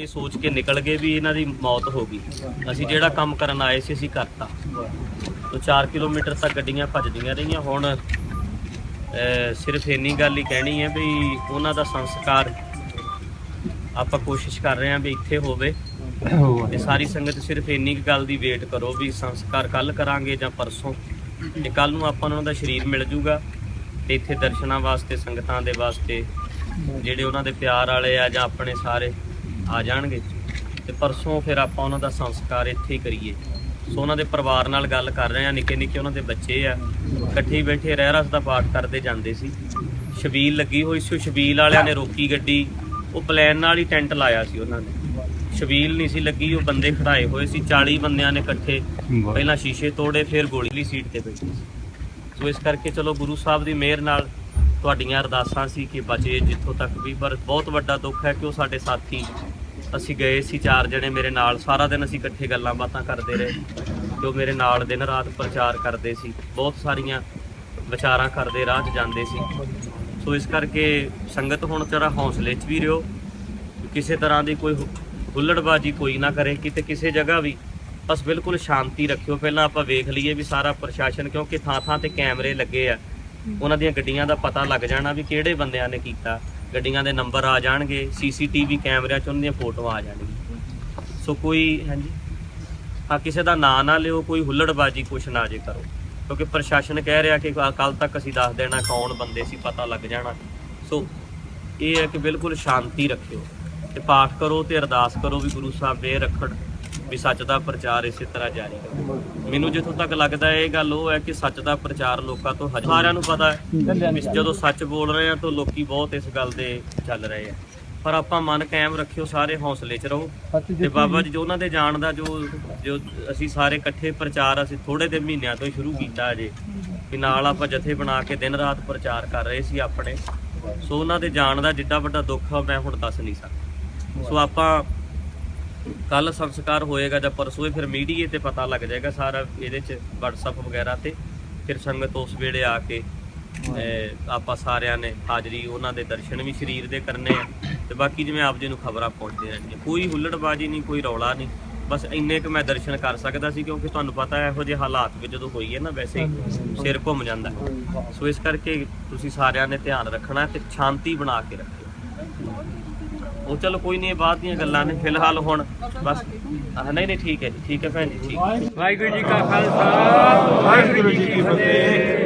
ਇਹ ਸੋਚ ਕੇ ਨਿਕਲ ਗਏ ਵੀ ਇਹਨਾਂ ਦੀ ਮੌਤ ਹੋ ਗਈ। ਅਸੀਂ ਜਿਹੜਾ ਕੰਮ ਕਰਨ ਆਏ ਸੀ, ਅਸੀਂ ਕਰਤਾ। ਤੋਂ 4 ਕਿਲੋਮੀਟਰ ਤੱਕ ਗੱਡੀਆਂ ਭੱਜਦੀਆਂ ਰਹੀਆਂ। ਹੁਣ ਸਿਰਫ ਇੰਨੀ ਗੱਲ ਹੀ ਕਹਿਣੀ ਹੈ ਵੀ ਉਹਨਾਂ ਦਾ ਸੰਸਕਾਰ ਆਪਾਂ ਕੋਸ਼ਿਸ਼ ਕਰ ਰਹੇ ਹਾਂ ਵੀ ਇੱਥੇ ਹੋਵੇ। ਤੇ ਸਾਰੀ ਸੰਗਤ ਸਿਰਫ ਇੰਨੀ ਕੁ ਗੱਲ ਦੀ ਵੇਟ ਕਰੋ ਵੀ ਸੰਸਕਾਰ ਕੱਲ ਕਰਾਂਗੇ ਜਾਂ ਪਰਸੋਂ। ਤੇ ਕੱਲ ਨੂੰ ਆਪਾਂ ਨੂੰ ਉਹਨਾਂ ਦਾ ਸਰੀਰ ਮਿਲ ਜੂਗਾ। ਤੇ ਇੱਥੇ ਦਰਸ਼ਨਾਂ ਵਾਸਤੇ, ਸੰਗਤਾਂ ਦੇ ਵਾਸਤੇ, ਜਿਹੜੇ ਉਹਨਾਂ ਦੇ ਪਿਆਰ ਵਾਲੇ ਆ ਜਾਂ ਆਪਣੇ ਸਾਰੇ ਆ ਜਾਣਗੇ। ਤੇ ਪਰਸੋਂ ਫਿਰ ਆਪਾਂ ਉਹਨਾਂ ਦਾ ਸੰਸਕਾਰ ਇੱਥੇ ਹੀ ਕਰੀਏ। ਸੋ ਉਹਨਾਂ ਦੇ ਪਰਿਵਾਰ ਨਾਲ ਗੱਲ ਕਰ ਰਹੇ ਆ ਨਿੱਕੇ ਨਿੱਕੇ ਉਹਨਾਂ ਦੇ ਬੱਚੇ ਆ। ਇਕੱਠੇ ਬੈਠੇ ਰਹਿ ਰਸ ਦਾ ਪਾਠ ਕਰਦੇ ਜਾਂਦੇ ਸੀ। ਸ਼ਬੀਲ ਲੱਗੀ ਹੋਈ ਸੀ। ਸ਼ਬੀਲ ਵਾਲਿਆਂ ਨੇ ਰੋਕੀ ਗੱਡੀ। ਉਹ ਪਲਾਨ ਨਾਲ ਹੀ ਟੈਂਟ ਲਾਇਆ ਸੀ ਉਹਨਾਂ ਨੇ। ਸ਼ਬੀਲ ਨਹੀਂ ਸੀ ਲੱਗੀ। ਉਹ ਬੰਦੇ ਖੜਾਏ ਹੋਏ ਸੀ। 40 ਬੰਦਿਆਂ ਨੇ ਇਕੱਠੇ ਪਹਿਲਾਂ ਸ਼ੀਸ਼ੇ ਤੋੜੇ ਫਿਰ ਗੋਲੀ ਵਾਲੀ ਸੀਟ ਤੇ ਬੈਠੇ ਸੀ। ਸੋ ਇਸ ਕਰਕੇ ਚਲੋ ਗੁਰੂ ਸਾਹਿਬ ਦੀ ਮਿਹਰ ਨਾਲ ਤੁਹਾਡੀਆਂ ਅਰਦਾਸਾਂ ਸੀ ਕਿ ਬਚੇ ਜਿੱਥੋਂ ਤੱਕ ਵੀ। ਪਰ ਬਹੁਤ ਵੱਡਾ ਦੁੱਖ ਹੈ ਕਿ ਉਹ ਸਾਡੇ ਸਾਥੀ ਅਸੀਂ ਗਏ ਸੀ ਚਾਰ ਜਣੇ ਮੇਰੇ ਨਾਲ ਸਾਰਾ ਦਿਨ ਅਸੀਂ ਇਕੱਠੇ ਗੱਲਾਂ ਬਾਤਾਂ ਕਰਦੇ ਰਹੇ। ਉਹ ਮੇਰੇ ਨਾਲ ਦਿਨ ਰਾਤ ਪ੍ਰਚਾਰ ਕਰਦੇ ਸੀ ਬਹੁਤ ਸਾਰੀਆਂ ਵਿਚਾਰਾਂ ਕਰਦੇ ਰਾਹ 'ਚ ਜਾਂਦੇ ਸੀ। ਸੋ ਇਸ ਕਰਕੇ ਸੰਗਤ ਹੁਣ ਜਰਾ ਹੌਸਲੇ 'ਚ ਵੀ ਰਿਓ ਕਿਸੇ ਤਰ੍ਹਾਂ ਦੀ ਕੋਈ ਹੁੱਲੜਬਾਜੀ ਕੋਈ ਨਾ ਕਰੇ ਕਿਤੇ ਕਿਸੇ ਜਗ੍ਹਾ ਵੀ ਬਸ ਬਿਲਕੁਲ ਸ਼ਾਂਤੀ ਰੱਖਿਓ। ਪਹਿਲਾਂ ਆਪਾਂ ਵੇਖ ਲਈਏ ਵੀ ਸਾਰਾ ਪ੍ਰਸ਼ਾਸਨ ਕਿਉਂਕਿ ਥਾਂ ਥਾਂ ਤੇ ਕੈਮਰੇ ਲੱਗੇ ਆ ਉਹਨਾਂ ਦੀਆਂ ਗੱਡੀਆਂ ਦਾ ਪਤਾ ਲੱਗ ਜਾਣਾ ਵੀ ਕਿਹੜੇ ਬੰਦਿਆਂ ਨੇ ਕੀਤਾ। ਗੱਡੀਆਂ ਦੇ ਨੰਬਰ ਆ ਜਾਣਗੇ, ਸੀਸੀਟੀਵੀ ਕੈਮਰਿਆਂ 'ਚ ਉਹਨਾਂ ਦੀਆਂ ਫੋਟੋਆਂ ਆ ਜਾਣਗੀਆਂ। ਸੋ ਕੋਈ, ਹਾਂਜੀ? ਹਾਂ, ਕਿਸੇ ਦਾ ਨਾਂ ਨਾ ਲਿਓ, ਕੋਈ ਹੁੱਲੜਬਾਜੀ ਕੁਛ ਨਾ ਜੇ ਕਰੋ। ਕਿਉਂਕਿ ਪ੍ਰਸ਼ਾਸਨ ਕਹਿ ਰਿਹਾ ਕਿ ਕੱਲ ਤੱਕ ਅਸੀਂ ਦੱਸ ਦੇਣਾ ਕੌਣ ਬੰਦੇ ਸੀ, ਪਤਾ ਲੱਗ ਜਾਣਾ। ਸੋ ਇਹ ਹੈ ਕਿ ਬਿਲਕੁਲ ਸ਼ਾਂਤੀ ਰੱਖਿਓ। ਤੇ ਪਾਠ ਕਰੋ ਤੇ ਅਰਦਾਸ ਕਰੋ ਵੀ ਗੁਰੂ ਸਾਹਿਬ ਇਹ ਰੱਖਣ। ਵੀ ਸੱਚ ਦਾ ਪ੍ਰਚਾਰ ਇਸੇ ਤਰ੍ਹਾਂ ਜਾਰੀ ਰਹੇ। ਮੈਨੂੰ ਜਿੱਥੋਂ ਤੱਕ ਲੱਗਦਾ ਇਹ ਗੱਲ ਉਹ ਹੈ ਕਿ ਸੱਚ ਦਾ ਪ੍ਰਚਾਰ ਲੋਕਾਂ ਤੋਂ ਹਜ- ਸਾਰਿਆਂ ਨੂੰ ਪਤਾ ਹੈ ਜਦੋਂ ਸੱਚ ਬੋਲ ਰਹੇ ਆ ਤਾਂ ਲੋਕੀ ਬਹੁਤ ਇਸ ਗੱਲ ਦੇ ਚੱਲ ਰਹੇ ਆ। ਪਰ ਆਪਾਂ ਮਨ ਕਾਇਮ ਰੱਖਿਓ ਸਾਰੇ ਹੌਸਲੇ 'ਚ ਰਹੋ। ਤੇ ਬਾਬਾ ਜੀ ਜੋ ਉਹਨਾਂ ਦੇ ਜਾਣ ਦਾ ਜੋ ਜੋ ਅਸੀਂ ਸਾਰੇ ਇਕੱਠੇ ਪ੍ਰਚਾਰ ਅਸੀਂ ਥੋੜੇ ਦੇ ਮਹੀਨਿਆਂ ਤੋਂ ਹੀ ਸ਼ੁਰੂ ਕੀਤਾ ਅਜੇ। ਵੀ ਨਾਲ ਆਪਾਂ ਜਥੇ ਬਣਾ ਕੇ ਦਿਨ ਰਾਤ ਪ੍ਰਚਾਰ ਕਰ ਰਹੇ ਸੀ ਆਪਣੇ। ਸੋ ਉਹਨਾਂ ਦੇ ਜਾਣ ਦਾ ਜਿੱਡਾ ਵੱਡਾ ਦੁੱਖ ਆ ਮੈਂ ਹੁਣ ਦੱਸ ਨਹੀਂ ਸਕਦਾ। ਸੋ ਆਪਾਂ ਕੱਲ ਸੰਸਕਾਰ ਹੋਏਗਾ ਜਾਂ ਪਰਸੋਂ ਹੀ ਫਿਰ ਮੀਡੀਏ ਤੇ ਪਤਾ ਲੱਗ ਜਾਏਗਾ ਸਾਰਾ ਇਹਦੇ ਚ WhatsApp ਵਗੈਰਾ ਤੇ। ਫਿਰ ਸੰਗਤ ਉਸ ਵੇਲੇ ਆ ਕੇ ਆਪਾਂ ਸਾਰਿਆਂ ਨੇ ਹਾਜ਼ਰੀ ਉਹਨਾਂ ਦੇ ਦਰਸ਼ਨ ਵੀ ਸਰੀਰ ਦੇ ਕਰਨੇ ਆ ਤੇ ਬਾਕੀ ਜਿਵੇਂ ਆਪ ਜੀ ਨੂੰ ਖਬਰਾਂ ਪਹੁੰਚਦੇ ਰਹਿੰਦੀਆਂ। ਕੋਈ ਹੁੱਲੜਬਾਜੀ ਨਹੀਂ ਕੋਈ ਰੌਲਾ ਨਹੀਂ। ਬਸ ਇੰਨੇ ਕੁ ਮੈਂ ਦਰਸ਼ਨ ਕਰ ਸਕਦਾ ਸੀ ਕਿਉਂਕਿ ਤੁਹਾਨੂੰ ਪਤਾ ਹੈ ਇਹੋ ਜਿਹੇ ਹਾਲਾਤ ਵਿੱਚ ਜਦੋਂ ਹੋਈ ਹੈ ਨਾ ਵੈਸੇ ਸਿਰ ਘੁੰਮ ਜਾਂਦਾ। ਸੋ ਇਸ ਕਰਕੇ ਤੁਸੀਂ ਸਾਰਿਆਂ ਨੇ ਧਿਆਨ ਰੱਖਣਾ ਤੇ ਸ਼ਾਂਤੀ ਬਣਾ ਕੇ ਰੱਖਿਓ। ਉਹ ਚਲੋ ਕੋਈ ਨਹੀਂ ਬਾਅਦ ਦੀਆਂ ਗੱਲਾਂ ਨੇ ਫਿਲਹਾਲ ਹੁਣ। ਬਸ। ਆਹ, ਨਹੀਂ ਨਹੀਂ ਠੀਕ ਹੈ ਜੀ ਠੀਕ ਹੈ ਭੈਣ ਜੀ ਠੀਕ ਵਾਹਿਗੁਰੂ ਜੀ ਕਾ ਖਾਲਸਾ ਵਾਹਿਗੁਰੂ ਜੀ ਕੀ ਫਤਿਹ।